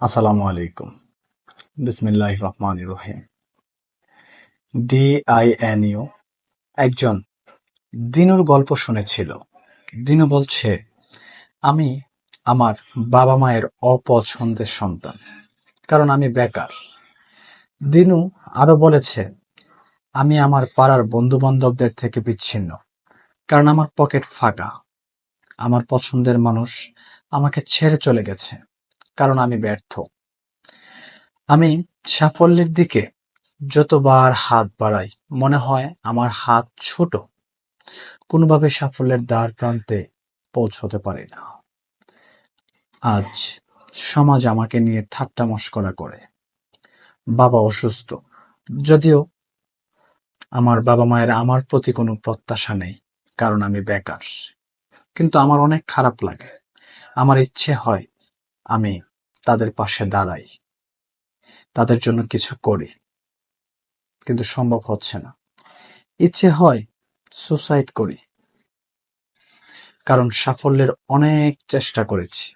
আসসালামু আলাইকুম। বিসমিল্লাহ রহমান রহিম। ডি আই এন ইউ একজন দিনুর গল্প শুনেছিল। দিনু বলছে, আমি আমার বাবা মায়ের অপছন্দের সন্তান, কারণ আমি বেকার। দিনু আরও বলেছে, আমি আমার পাড়ার বন্ধু বান্ধবদের থেকে বিচ্ছিন্ন, কারণ আমার পকেট ফাঁকা। আমার পছন্দের মানুষ আমাকে ছেড়ে চলে গেছে। কারণ আমি ব্যর্থ। আমি সাফল্যের দিকে যতবার হাত বাড়াই, মনে হয় আমার হাত ছোট। কোনোভাবে সাফল্যের দ্বার প্রান্তে পৌঁছতে পারি না। আজ সমাজ আমাকে নিয়ে ঠাট্টা মস্করা করে। বাবা অসুস্থ। যদিও আমার বাবা মায়ের আমার প্রতি কোনো প্রত্যাশা নেই, কারণ আমি বেকার। কিন্তু আমার অনেক খারাপ লাগে। আমার ইচ্ছে হয় আমি তাদের পাশে দাঁড়াই। তাদের জন্য কিছু করি। কিন্তু সম্ভব হচ্ছে না। ইচ্ছে হয় সুসাইড করি। কারণ সাফল্যের অনেক চেষ্টা করেছি।